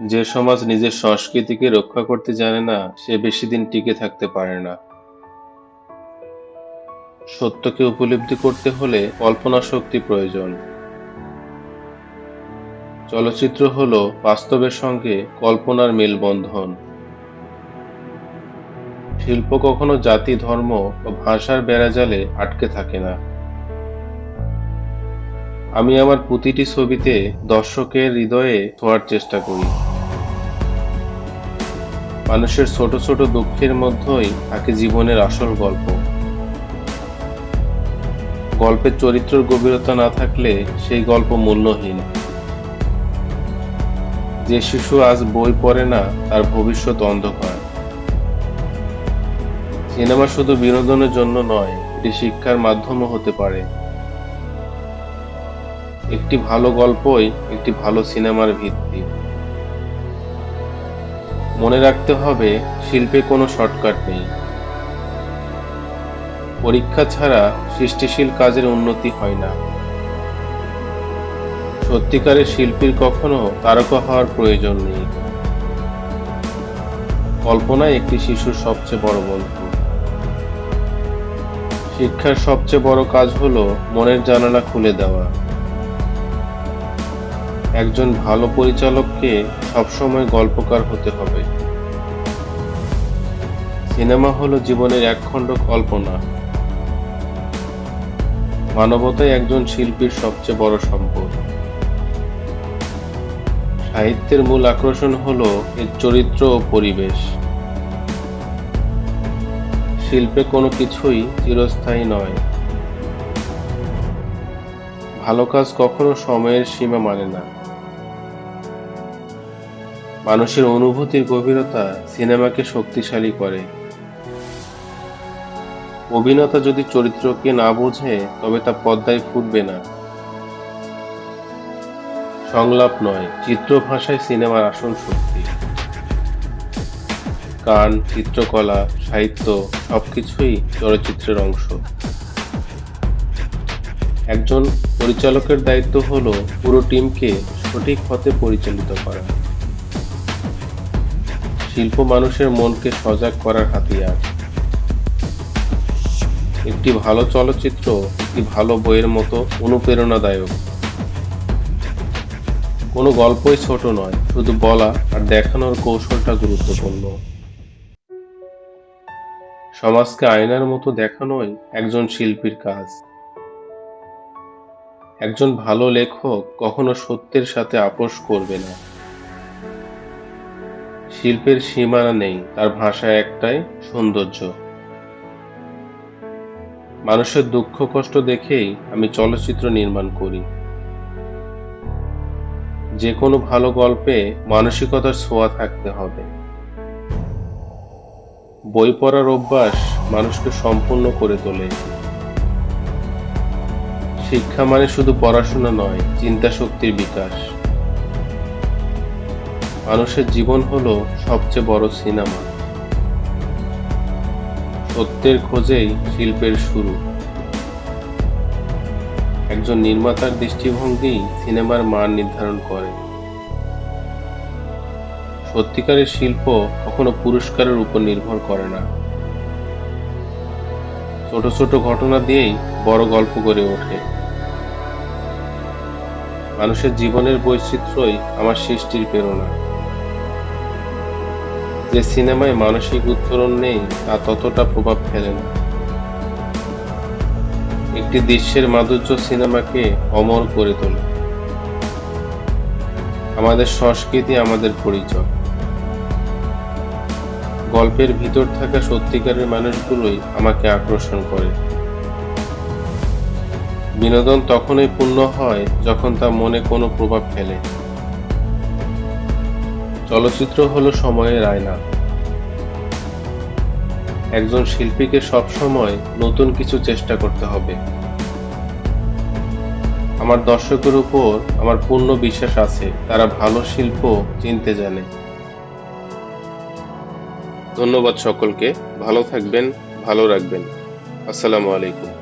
যে সমাজ নিজের সংস্কৃতিকে রক্ষা করতে জানে না, সে বেশি দিন টিকে থাকতে পারে না। সত্যকে উপলব্ধি করতে হলে কল্পনা শক্তি প্রয়োজন। চলচ্চিত্র হলো বাস্তবের সঙ্গে কল্পনার মেলবন্ধন। শিল্প কখনো জাতি, ধর্ম ও ভাষার বেড়াজালে আটকে থাকে না। আমি আমার প্রতিটি ছবিতে দর্শকের হৃদয়ে ছোঁয়ার চেষ্টা করি। মানুষের ছোট ছোট দুঃখের মধ্যেই থাকে জীবনের আসল গল্প। গল্পের চরিত্রের গভীরতা না থাকলে সেই গল্প মূল্যহীন। যে শিশু আজ বই পড়ে না, তার ভবিষ্যৎ অন্ধকার। সিনেমা শুধু বিনোদনের জন্য নয়, এটি শিক্ষার মাধ্যমও হতে পারে। একটি ভালো গল্পই একটি ভালো সিনেমার ভিত্তি। মনে রাখতে হবে, শিল্পে কোনো শর্টকাট নেই। পরীক্ষা ছাড়া সৃষ্টিশীল কাজের উন্নতি হয় না। সত্যিকারের শিল্পীর কখনো তারকা হওয়ার প্রয়োজন নেই। কল্পনায় একটি শিশুর সবচেয়ে বড় বন্ধু। শিক্ষার সবচেয়ে বড় কাজ হলো মনের জানালা খুলে দেওয়া। একজন ভালো পরিচালককে সবসময় গল্পকার হতে হবে। সিনেমা হলো জীবনের একখণ্ড কল্পনা। মানবতাই একজন শিল্পীর সবচেয়ে বড় সম্পদ। সাহিত্যের মূল আকর্ষণ হল এর চরিত্র ও পরিবেশ। শিল্পে কোনো কিছুই চিরস্থায়ী নয়। ভালো কাজ কখনো সময়ের সীমা মানে না। মানুষের অনুভূতির গভীরতা সিনেমাকে শক্তিশালী করে। অভিনেতা যদি চরিত্রকে না বোঝে, তবে তা পদ্মায় ফুটবে না। সংলাপ নয়, চিত্র ভাষায় সিনেমার আসল শক্তি। গান, চিত্রকলা, সাহিত্য সবকিছুই চলচ্চিত্রের অংশ। একজন পরিচালকের দায়িত্ব হলো পুরো টিমকে সঠিক পথে পরিচালিত করা। শিল্প মানুষের মনকে সজাগ করার হাতিয়ার। একটি ভালো চলচ্চিত্র, একটি ভালো বইয়ের মতো অনুপ্রেরণাদায়ক। কোনো গল্পই ছোট নয়, শুধু বলা আর দেখানোর কৌশলটা গুরুত্বপূর্ণ। সমাজকে আয়নার মতো দেখানোই একজন শিল্পীর কাজ। একজন ভালো লেখক কখনো সত্যের সাথে আপোষ করবে না। শিল্পের সীমানা নেই, তার ভাষা একটাই, সৌন্দর্য। মানুষের দুঃখ কষ্ট দেখেই আমি চলচ্চিত্র নির্মাণ করি। যে কোনো ভালো গল্পে মানসিকতার ছোঁয়া থাকতে হবে। বই পড়ার অভ্যাস মানুষকে সম্পূর্ণ করে তোলে। শিক্ষা মানে শুধু পড়াশোনা নয় চিন্তা শক্তির বিকাশ। মানুষের জীবন হলো সবচেয়ে বড় সিনেমা। সত্যের খোঁজেই শিল্পের শুরু। একজন নির্মাতার দৃষ্টিভঙ্গি সিনেমার মান নির্ধারণ করে। সত্যিকারের শিল্প কখনো পুরস্কারের উপর নির্ভর করে না। ছোট ছোট ঘটনা দিয়েই বড় গল্প গড়ে ওঠে। মানুষের জীবনের বৈচিত্র্যই আমার সৃষ্টির প্রেরণা। যে সিনেমায় মানসিক উত্তরণ নেই, তা ততটা প্রভাব ফেলে না। একটি দৃশ্যের মাধুর্য সিনেমাকে অমর করে তোলে। আমাদের সংস্কৃতি আমাদের পরিচয়। গল্পের ভিতর থাকা সত্যিকারের মানুষগুলোই আমাকে আকর্ষণ করে। বিনোদন তখনই পূর্ণ হয় যখন তা মনে কোনো প্রভাব ফেলে। চলচ্চিত্র হলো সময়ের আয়না। একজন শিল্পীকে সবসময় নতুন কিছু চেষ্টা করতে হবে। আমার দর্শকের উপর আমার পূর্ণ বিশ্বাস আছে, তারা ভালো শিল্প চিনতে জানে। ধন্যবাদ সকলকে, ভালো থাকবেন, ভালো রাখবেন। আসসালামু আলাইকুম।